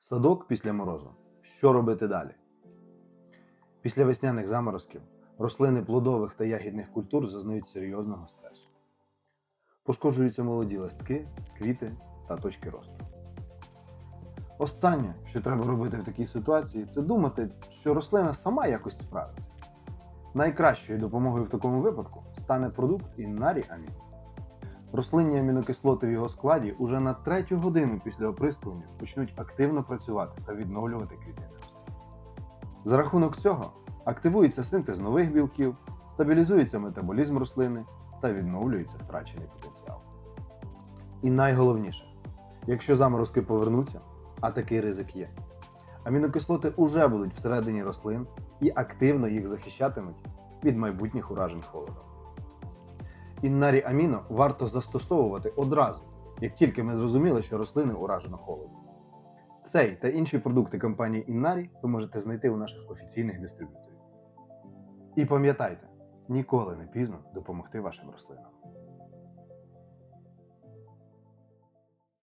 Садок після морозу. Що робити далі? Після весняних заморозків рослини плодових та ягідних культур зазнають серйозного стресу. Пошкоджуються молоді листки, квіти та точки росту. Останнє, що треба робити в такій ситуації, це думати, що рослина сама якось справиться. Найкращою допомогою в такому випадку стане продукт Іннарі Амін. Рослинні амінокислоти в його складі уже на третю годину після оприскування почнуть активно працювати та відновлювати клітини рослин. За рахунок цього активується синтез нових білків, стабілізується метаболізм рослини та відновлюється втрачений потенціал. І найголовніше, якщо заморозки повернуться, а такий ризик є, амінокислоти уже будуть всередині рослин і активно їх захищатимуть від майбутніх уражень холодом. Іннарі аміно варто застосовувати одразу, як тільки ми зрозуміли, що рослини уражено холодом. Цей та інші продукти компанії Іннарі ви можете знайти у наших офіційних дистриб'юторів. І пам'ятайте, ніколи не пізно допомогти вашим рослинам.